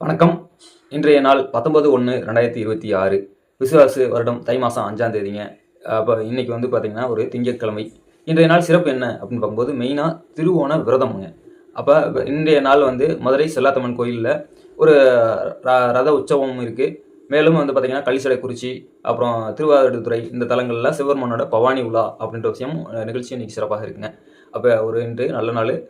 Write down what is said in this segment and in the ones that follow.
வணக்கம். இன்றைய நாள் பத்தொன்பது ஒன்று ரெண்டாயிரத்தி இருபத்தி ஆறு. விசுவாசு வருடம் தை மாதம் அஞ்சாம் தேதிங்க. அப்போ இன்றைக்கி வந்து பார்த்திங்கன்னா ஒரு திங்கட்கிழமை. இன்றைய நாள் சிறப்பு என்ன அப்படின்னு பார்க்கும்போது மெயினாக திருவோண விரதமுங்க. அப்போ இன்றைய நாள் வந்து மதுரை செல்லாத்தம்மன் கோயிலில் ஒரு ர- ரத உற்சவமும் இருக்குது மேலும் வந்து பார்த்திங்கன்னா கள்ளிசடை குறிச்சி அப்புறம் திருவாரூர்துறை இந்த தலங்களில் சிவபெருமானோட பவானி உலா அப்படின்ற விஷயம் நிகழ்ச்சி இன்னைக்கு சிறப்பாக இருக்குங்க. அப்போ ஒரு இன்று நல்ல நாள்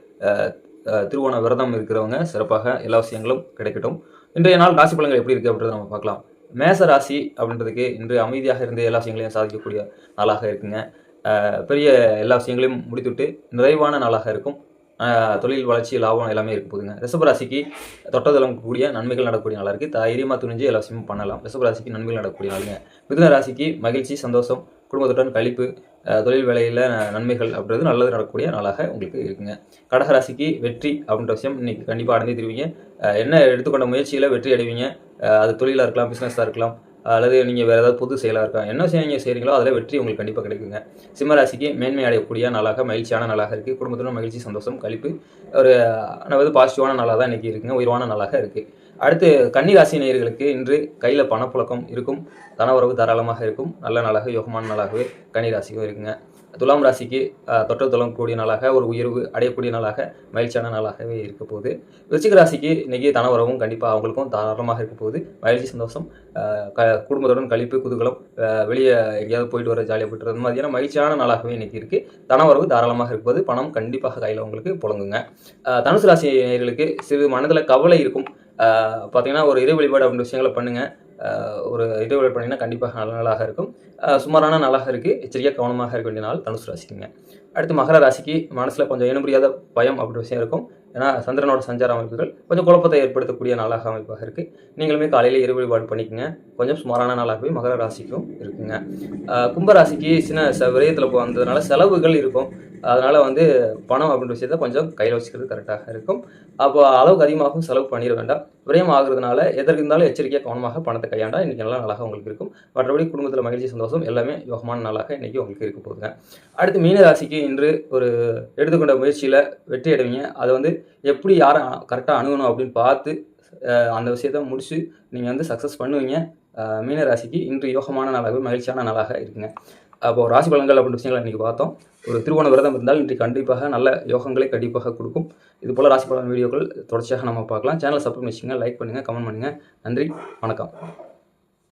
திருவோண விரதம் இருக்கிறவங்க சிறப்பாக எல்லா விஷயங்களும் கிடைக்கட்டும். இன்றைய நாள் ராசி பலன்கள் எப்படி இருக்குது அப்படின்றத நம்ம பார்க்கலாம். மேச ராசி அப்படின்றதுக்கு இன்று அமைதியாக இருந்து எல்லா விஷயங்களையும் சாதிக்கக்கூடிய நாளாக இருக்குங்க. பெரிய எல்லா விஷயங்களையும் முடித்துவிட்டு நிறைவான நாளாக இருக்கும். தொழில் வளர்ச்சி லாபம் எல்லாமே இருக்க போகுதுங்க. ரிஷபராசிக்கு தொட்டதளம் கூடிய நன்மைகள் நடக்கக்கூடிய நாளாக இருக்குது தைரியமாக துணிஞ்சு எல்லா விஷயமும் பண்ணலாம். ரிஷபராசிக்கு நன்மைகள் நடக்கக்கூடிய நாளுங்க. மிதுன ராசிக்கு மகிழ்ச்சி சந்தோஷம் குடும்பத்துடன் கழிப்பு தொழில் வேலையில் நன்மைகள் அப்படின்றது நல்லது நடக்கக்கூடிய நாளாக உங்களுக்கு இருக்குங்க. கடகராசிக்கு வெற்றி அப்படின்ற விஷயம் இன்றைக்கி கண்டிப்பாக அடைந்தே தருவீங்க. என்ன எடுத்துக்கொண்ட முயற்சியில் வெற்றி அடைவீங்க? அது தொழிலாக இருக்கலாம் பிஸ்னஸாக இருக்கலாம் அல்லது நீங்கள் வேறு ஏதாவது புது செயலாக இருக்கலாம். என்ன விஷயம் நீங்கள் செய்கிறீங்களோ அதில் வெற்றி உங்களுக்கு கண்டிப்பாக கிடைக்குங்க. சிம்மராசிக்கு மேன்மை அடையக்கூடிய நாளாக மகிழ்ச்சியான நாளாக இருக்குது குடும்பத்துடன் மகிழ்ச்சி சந்தோஷம் கழிப்பு. ஒரு அதாவது பாசிட்டிவான நாளாக தான் இன்றைக்கி இருக்குங்க. உயர்வான நாளாக இருக்குது அடுத்து கன்னிராசி நேயர்களுக்கு இன்று கையில் பணப்புழக்கம் இருக்கும் தனவரவு தாராளமாக இருக்கும். நல்ல நாளாக யோகமான நாளாகவே கன்னிராசிக்கும் இருக்குங்க. துலாம் ராசிக்கு அஹ், தொற்று துளம் கூடிய நாளாக ஒரு உயர்வு அடையக்கூடிய நாளாக மகிழ்ச்சியான நாளாகவே இருக்க போகுது. விருச்சிக ராசிக்கு இன்றைக்கி தனவரவும் கண்டிப்பாக அவங்களுக்கும் தாராளமாக இருக்க போகுது. மகிழ்ச்சி சந்தோஷம் க குடும்பத்துடன் கழிப்பு குதூகலம் வெளியே எங்கேயாவது போயிட்டு வர ஜாலியாக போயிட்டு வர மாதிரியான மகிழ்ச்சியான நாளாகவே இன்னைக்கு இருக்குது தனவரவு தாராளமாக இருப்பது பணம் கண்டிப்பாக கையில் உங்களுக்கு புழங்குங்க. தனுசு ராசி நேர்களுக்கு சிறு மனதில் கவலை இருக்கும். பார்த்தீங்கன்னா ஒரு இறை வழிபாடு அப்படின்ற விஷயங்களை பண்ணுங்கள் ஒரு இறை வழிபாடு பண்ணிங்கன்னா கண்டிப்பாக நல்ல நாளாக இருக்கும். சுமாரான நாளாக இருக்குது எச்சரிக்கையாக கவனமாக இருக்க வேண்டிய நாள் தனுசு ராசிக்குங்க. அடுத்து மகர ராசிக்கு மனசில் கொஞ்சம் இனம் புரியாத பயம் அப்படின்ற விஷயம் இருக்கும். ஏன்னா சந்திரனோட சஞ்சார அமைப்புகள் கொஞ்சம் குழப்பத்தை ஏற்படுத்தக்கூடிய நாளாக அமைப்பாக இருக்குது நீங்களுமே காலையில் இரு வழிபாடு பண்ணிக்கங்க. கொஞ்சம் சுமாரான நாளாகவே மகர ராசிக்கும் இருக்குங்க. கும்பராசிக்கு சின்ன ச விரயத்தில் வந்ததுனால செலவுகள் இருக்கும். அதனால் வந்து பணம் அப்படின்ற விஷயத்த கொஞ்சம் கையில் வச்சுக்கிறது கரெக்டாக இருக்கும். அப்போ அளவுக்கு அதிகமாகவும் செலவு பண்ணிட வேண்டாம். விரயம் ஆகுறதுனால எதற்கு இருந்தாலும் எச்சரிக்கையாக கவனமாக பணத்தை கையாண்டா இன்றைக்கி நல்ல நாளாக உங்களுக்கு இருக்கும். மற்றபடி குடும்பத்தில் மகிழ்ச்சி சந்தோஷம் எல்லாமே யோகமான நாளாக இன்றைக்கி உங்களுக்கு இருக்க போகுதுங்க. அடுத்து மீனராசிக்கு இன்று ஒரு எடுத்துக்கொண்ட முயற்சியில் வெற்றி அடைவீங்க. அதை வந்து எப்படி யாரை கரெக்டாக அணுகணும் அப்படின்னு பார்த்து அந்த விஷயத்த முடிச்சு நீங்கள் வந்து சக்ஸஸ் பண்ணுவீங்க. மீன ராசிக்கு இன்று யோகமான நாளாகவே மகிழ்ச்சியான நாளாக இருக்குங்க. அப்போ ராசி பலன்கள் அப்படின்ற விஷயங்களை இன்றைக்கி பார்த்தோம். ஒரு திருவோண விரதம் இருந்தால் இன்றைக்கு கண்டிப்பாக நல்ல யோகங்களை கண்டிப்பாக கொடுக்கும். இது போல் ராசி பலன் வீடியோக்கள் தொடர்ச்சியாக நம்ம பார்க்கலாம். சேனலை சப்ஸ்கிரைப் வச்சுங்க லைக் பண்ணுங்கள் கமெண்ட் பண்ணுங்கள் நன்றி வணக்கம்.